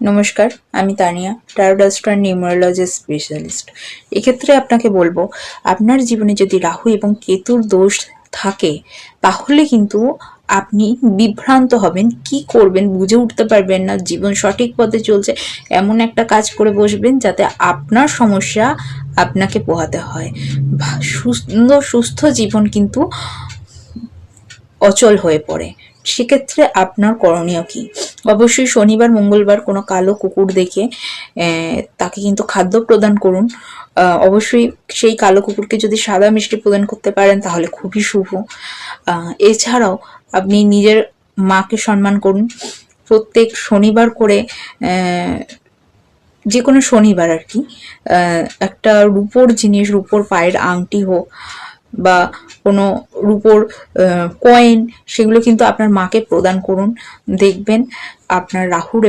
নমস্কার, আমি Tania টায়োডাস্টার numerology specialist এক্ষেত্রে আপনাকে বলব, আপনার জীবনে যদি রাহু এবং কেতুর দোষ থাকে, তাহলে কিন্তু আপনি বিভ্রান্ত হবেন, কি করবেন, বুঝে উঠতে পারবেন না, জীবন সঠিক পথে চলছে, এমন একটা কাজ করে বসবেন যাতে আপনার সমস্যা আপনাকে পোহাতে হয়। সুন্দর, সুস্থ জীবন কিন্তু অচল হয়ে পড়ে। সেক্ষেত্রে আপনার করণীয় কি? অবশ্যই শনিবার, মঙ্গলবার কোনো কালো কুকুর দেখে তাকে কিন্তু খাদ্য প্রদান করুন। অবশ্যই সেই কালো কুকুরকে যদি সাদা মিষ্টি প্রদান করতে পারেন, তাহলে খুবই শুভ। এছাড়াও আপনি নিজের মাকে সম্মান করুন। প্রত্যেক শনিবার করে যে কোনো শনিবার আর কি একটা রূপোর জিনিস, রূপোর পায়ের আংটি হোক বা কোনো রূপোর কয়েন সেগুলো কিন্তু আপনার মাকে প্রদান করুন। দেখবেন আপনার রাহুর